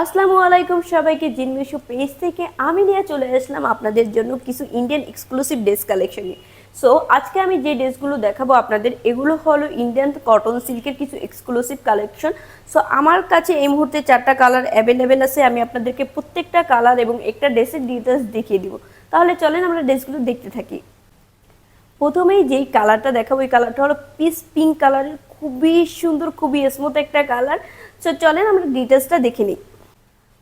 আসসালামু আলাইকুম সবাইকে জিনমিশু পেজ থেকে আমি নিয়ে চলে আসলাম আপনাদের জন্য কিছু ইন্ডিয়ান এক্সক্লুসিভ ড্রেস কালেকশন নিয়ে সো আজকে আমি যে ড্রেসগুলো দেখাবো আপনাদের, এগুলো হলো ইন্ডিয়ান কটন সিল্কের কিছু এক্সক্লুসিভ কালেকশন সো আমার কাছে এই মুহূর্তে চারটা কালার অ্যাভেলেবেল আছে, আমি আপনাদেরকে প্রত্যেকটা কালার এবং একটা ড্রেসের ডিটেলস দেখিয়ে দিব। তাহলে চলেন আমরা ড্রেসগুলো দেখতে থাকি। প্রথমেই যেই কালারটা দেখাবো ওই কালারটা হলো পিস পিঙ্ক কালারের খুবই সুন্দর, খুবই স্মুথ একটা কালার সো চলেন আমরা ডিটেলসটা দেখে নিই।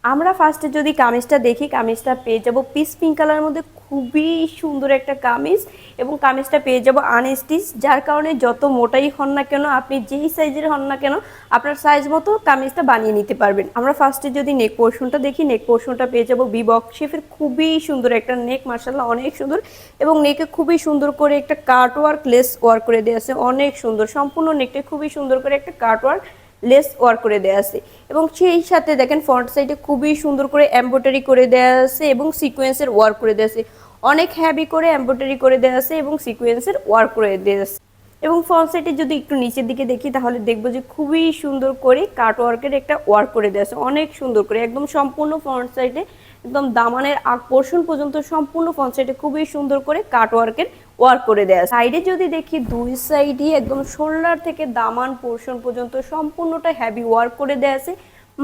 আমরা ফার্স্টে যদি কামিজটা দেখি, কামিজটা পেয়ে যাব পিস পিঙ্ক কালারের মধ্যে। খুবই সুন্দর একটা কামিজ এবং কামিজটা পেয়ে যাব আনস্টিচ যার কারণে যত মোটাই হন না কেন, আপনি যেই সাইজের হন না কেন, আপনার সাইজ মতো কামিজটা বানিয়ে নিতে পারবেন। আমরা ফার্স্টে যদি নেক পোর্শনটা দেখি নেক পোর্শনটা পেয়ে যাব বিবক শেফের খুবই সুন্দর একটা নেক মার্শাল্লাহ অনেক সুন্দর এবং নেকে খুবই সুন্দর করে একটা কাট ওয়ার্ক লেস ওয়ার্ক করে দেওয়া আছে। অনেক সুন্দর, সম্পূর্ণ নেকটা খুবই সুন্দর করে একটা কাট ওয়ার্ক লেস ওয়ার্ক করে দেওয়া আছে। এবং সেই সাথে দেখেন ফ্রন্ট সাইডে খুবই সুন্দর করে এমব্রয়ডারি করে দেওয়া আছে এবং সিকোয়েন্সের ওয়ার্ক করে দেওয়া আছে। অনেক হ্যাভি করে এম্ব্রয়ডারি করে দেওয়া আছে এবং সিকোয়েন্সের ওয়ার্ক করে দেওয়া আছে। এবং ফ্রন্ট সাইডে যদি একটু নিচের দিকে দেখি, তাহলে দেখব যে খুবই সুন্দর করে কাট ওয়ার্কের একটা ওয়ার্ক করে দেওয়া আছে। অনেক সুন্দর করে, একদম সম্পূর্ণ ফ্রন্ট সাইডে একদম দামানের আগ পোর্শন পর্যন্ত সম্পূর্ণ ফ্রন্ট খুবই সুন্দর করে কাট ওয়ার্কের ওয়ার্ক করে দেওয়া সাইডে যদি দেখি, দুই সাইডই একদম শোল্ডার থেকে দামান পোর্শন পর্যন্ত সম্পূর্ণটা হ্যাভি ওয়ার্ক করে দেওয়া আছে।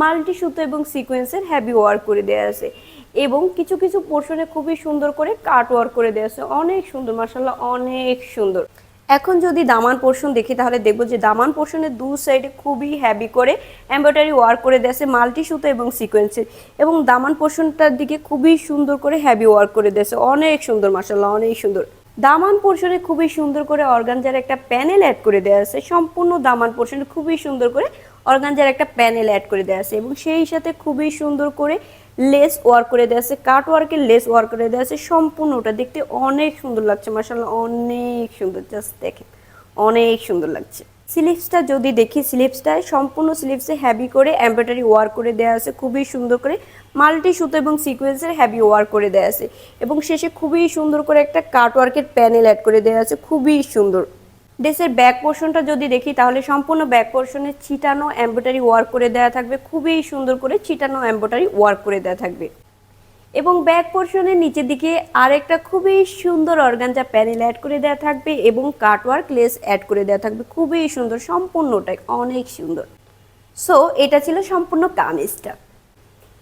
মাল্টি সুতো এবং সিকোয়েন্সের হ্যাভি ওয়ার্ক করে দেওয়া আছে। এবং কিছু কিছু পোর্শনে খুবই সুন্দর করে কাট ওয়ার্ক করে দেওয়া আছে। অনেক সুন্দর মাসাল্লাহ অনেক সুন্দর। এখন যদি দামান পোর্শন দেখি, তাহলে দেখব যে দামান পোর্শনের দু সাইডে খুবই হ্যাভি করে এমব্রয়ডারি ওয়ার্ক করে দেওয়া আছে মাল্টি সুতো এবং সিকোয়েন্সের এবং দামান পোর্শনটার দিকে খুবই সুন্দর করে হ্যাভি ওয়ার্ক করে দিয়েছে। অনেক সুন্দর মাসাল্লাহ অনেক সুন্দর। দামান পোর্শনে খুবই সুন্দর করে অর্গানজার একটা প্যানেল অ্যাড করে দেওয়া আছে। সম্পূর্ণ দামান পোর্শনে খুবই সুন্দর করে অর্গানজার একটা প্যানেল অ্যাড করে দেওয়া আছে। এবং সেই সাথে খুবই সুন্দর করে লেস ওয়ার্ক করে দেওয়া আছে, কাট ওয়ার্কের লেস ওয়ার্ক করে দেওয়া আছে, সম্পূর্ণ ওটা দেখতে অনেক সুন্দর লাগছে মাসাল্লাহ অনেক সুন্দর জাস্ট দেখেন, অনেক সুন্দর লাগছে। স্লিপসটা যদি দেখি স্লিপসটায় সম্পূর্ণ স্লিপসে হ্যাভি করে এমব্রয়ডারি ওয়ার্ক করে দেওয়া আছে, খুবই সুন্দর করে মাল্টি সুতো এবং সিকোয়েন্সের হ্যাভি ওয়ার্ক করে দেওয়া আছে, এবং শেষে খুবই সুন্দর করে একটা কাট ওয়ার্কের প্যানেল অ্যাড করে দেওয়া আছে, খুবই সুন্দর। ড্রেসের ব্যাক পোর্শনটা যদি দেখি, তাহলে সম্পূর্ণ ব্যাক পোর্শনে ছিটানো এমব্রয়ডারি ওয়ার্ক করে দেওয়া থাকবে। খুবই সুন্দর করে ছিটানো এমব্রয়ডারি ওয়ার্ক করে দেওয়া থাকবে। এবং ব্যাক পোর্শনের নিচের দিকে আরেকটা খুবই সুন্দর অর্গানজা প্যানেল অ্যাড করে দেওয়া থাকবে এবং কাটওয়ার্ক লেস অ্যাড করে দেওয়া থাকবে। খুবই সুন্দর সম্পূর্ণটাই অনেক সুন্দর। সো এটা ছিল সম্পূর্ণ কামিজটা।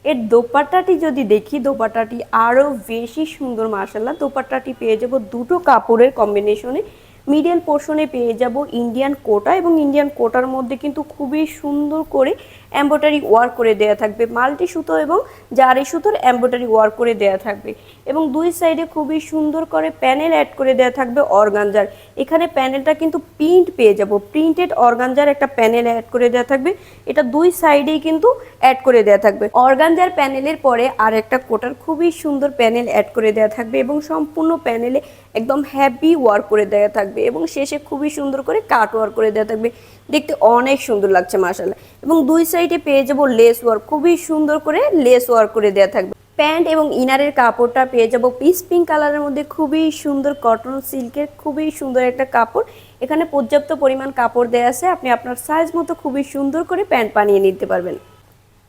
এর দোপাট্টাটি যদি দেখি, দোপাট্টাটি আরও বেশি সুন্দর মার্শাল্লাহ দোপাট্টাটি পেয়ে যাব দুটো কাপড়ের কম্বিনেশনে মিডিয়াল পোর্শনে পেয়ে যাব ইন্ডিয়ান কোটা এবং ইন্ডিয়ান কোটার মধ্যে কিন্তু খুবই সুন্দর করে এম্ব্রয়ডারি ওয়ার্ক করে দেওয়া থাকবে, মাল্টি সুতো এবং জারি সুতোর এম্ব্রয়ডারি ওয়ার্ক করে দেওয়া থাকবে। এবং দুই সাইডে খুবই সুন্দর করে প্যানেল অ্যাড করে দেওয়া থাকবে অর্গানজার এখানে প্যানেলটা কিন্তু প্রিন্ট পেয়ে যাব প্রিন্টেড অর্গানজার একটা প্যানেল অ্যাড করে দেওয়া থাকবে। এটা দুই সাইডেই কিন্তু অ্যাড করে দেওয়া থাকবে। অর্গানজার প্যানেলের পরে আর একটা কোটার খুবই সুন্দর প্যানেল অ্যাড করে দেওয়া থাকবে এবং সম্পূর্ণ প্যানেলে একদম হ্যাপি ওয়ার্ক করে দেওয়া থাকবে এবং শেষে খুবই সুন্দর করে কাট ওয়ার্ক করে দেওয়া থাকবে। দেখতে অনেক সুন্দর লাগছে মাসাল্লাহ এবং দুই সাইডে পেয়ে যাব লেস ওয়ার্ক খুবই সুন্দর করে লেস ওয়ার্ক করে দেওয়া থাকবে। প্যান্ট এবং ইনারের কাপড়টা পেয়ে যাব পিস পিঙ্ক কালারের মধ্যে। খুবই সুন্দর কটন সিল্কের খুবই সুন্দর একটা কাপড়। এখানে পর্যাপ্ত পরিমাণ কাপড় দেওয়া আছে। আপনি আপনার সাইজ মতো খুবই সুন্দর করে প্যান্ট বানিয়ে নিতে পারবেন।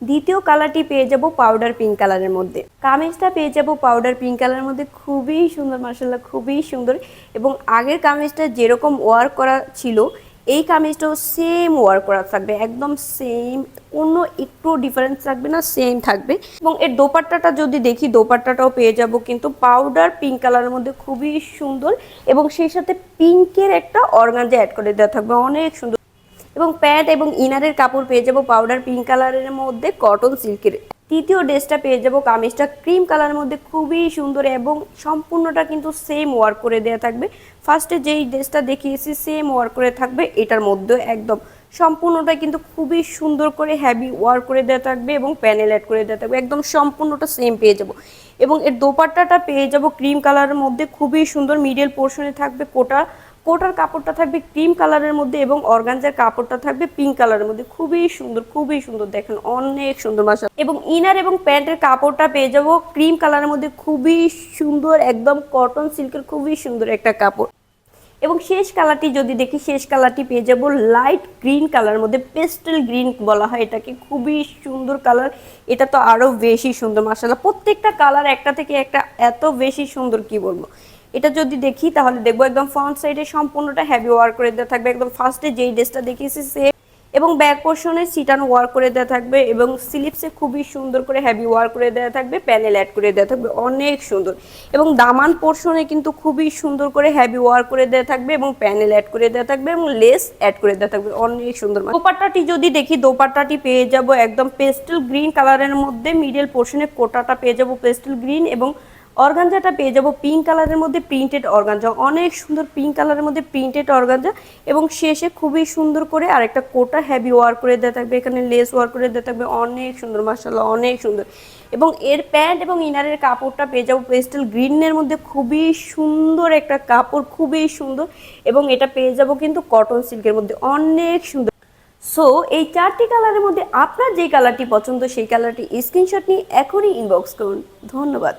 দ্বিতীয় কালারটি পেয়ে যাব পাউডার পিঙ্ক কালারের মধ্যে। কামিজটা পেয়ে যাব পাউডার পিঙ্ক কালারের মধ্যে। খুবই সুন্দর মার্শাল্লাহ খুবই সুন্দর। এবং আগের কামিজটা যেরকম ওয়ার্ক করা ছিল এই কামিজটাও সেম ওয়ার্ক করা থাকবে, একদম সেম কোনো একটু ডিফারেন্স থাকবে না সেম থাকবে। এবং এর দোপাট্টাটা যদি দেখি, দোপাট্টাটাও পেয়ে যাব কিন্তু পাউডার পিঙ্ক কালারের মধ্যে খুবই সুন্দর এবং সেই সাথে পিঙ্কের একটা অর্গানজা অ্যাড করে দেওয়া থাকবে, অনেক সুন্দর। এবং প্যান্ট এবং ইনারের কাপড় পেয়ে যাব পাউডার পিঙ্ক কালারের মধ্যে কটন সিল্কের তৃতীয় ড্রেসটা পেয়ে যাব কামিজটা। ক্রিম কালারের মধ্যে খুবই সুন্দর এবং সম্পূর্ণটা কিন্তু সেম ওয়ার্ক করে দেওয়া থাকবে। ফার্স্টে যেই ড্রেসটা দেখিয়েছি সেম ওয়ার্ক করে থাকবে। এটার মধ্যেও একদম সম্পূর্ণটা কিন্তু খুবই সুন্দর করে হ্যাভি ওয়ার্ক করে দেওয়া থাকবে এবং প্যানেল অ্যাড করে দেওয়া থাকবে। একদম সম্পূর্ণটা সেম পেয়ে যাব। এবং এর দোপাট্টাটা পেয়ে যাব ক্রিম কালারের মধ্যে খুবই সুন্দর। মিডিয়াল পোর্শনে থাকবে কোটা। কোটার কাপড়টা থাকবে ক্রিম কালারের মধ্যে এবং অর্গানজার কাপড়টা থাকবে পিঙ্ক কালারের মধ্যে। খুবই সুন্দর খুবই সুন্দর, দেখেন অনেক সুন্দর মাসা এবং ইনার এবং প্যান্টের কাপড়টা পেয়ে যাব ক্রিম কালারের মধ্যে, খুবই সুন্দর, একদম কটন সিল্কের খুবই সুন্দর একটা কাপড়। এবং শেষ কালারটি যদি দেখি, শেষ কালারটি পেয়ে যাব লাইট গ্রিন কালার মধ্যে, পেস্টেল গ্রিন বলা হয় এটাকে, খুবই সুন্দর কালার। এটা তো আরও বেশি সুন্দর মাসাল্লাহ প্রত্যেকটা কালার একটা থেকে একটা এত বেশি সুন্দর, কি বলব? এটা যদি দেখি, তাহলে দেখব একদম ফ্রন্ট সাইডে সম্পূর্ণটা হ্যাভি ওয়ার্ক করে দেওয়া থাকবে। একদম ফার্স্টে যেই ড্রেসটা দেখিয়েছি, সে এবং ব্যাক পোর্শনে সিটান ওয়ার্ক করে দেওয়া থাকবে এবং স্লিপসে খুবই সুন্দর করে হ্যাভি ওয়ার্ক করে দেওয়া থাকবে প্যানেল অ্যাড করে দেওয়া থাকবে, অনেক সুন্দর। এবং দামান পোর্শনে কিন্তু খুবই সুন্দর করে হ্যাভি ওয়ার্ক করে দেওয়া থাকবে এবং প্যানেল অ্যাড করে দেওয়া থাকবে এবং লেস অ্যাড করে দেওয়া থাকবে, অনেক সুন্দর দোপাট্টাটি যদি দেখি, দোপাট্টাটি পেয়ে যাব একদম পেস্টেল গ্রিন কালারের মধ্যে মিডল পোর্শনে কোটাটা পেয়ে যাব পেস্টেল গ্রিন এবং অর্গানজাটা পেয়ে যাব পিঙ্ক কালারের মধ্যে প্রিন্টেড অর্গানজা। অনেক সুন্দর পিঙ্ক কালারের মধ্যে প্রিন্টেড অর্গানজা এবং শেষে খুবই সুন্দর করে আর একটা কোটা হ্যাভি ওয়ার্ক করে দেওয়া থাকবে। এখানে লেস ওয়ার্ক করে দেওয়া থাকবে। অনেক সুন্দর মার্শাল্লাহ অনেক সুন্দর। এবং এর প্যান্ট এবং ইনারের কাপড়টা পেয়ে যাব পেস্টেল গ্রিনের মধ্যে। খুবই সুন্দর একটা কাপড়, খুবই সুন্দর। এবং এটা পেয়ে যাব কিন্তু কটন সিল্কের মধ্যে। অনেক সুন্দর। সো এই চারটি কালারের মধ্যে আপনার যে কালারটি পছন্দ, সেই কালারটি স্ক্রিনশট নিয়ে এখনই ইনবক্স করুন। ধন্যবাদ।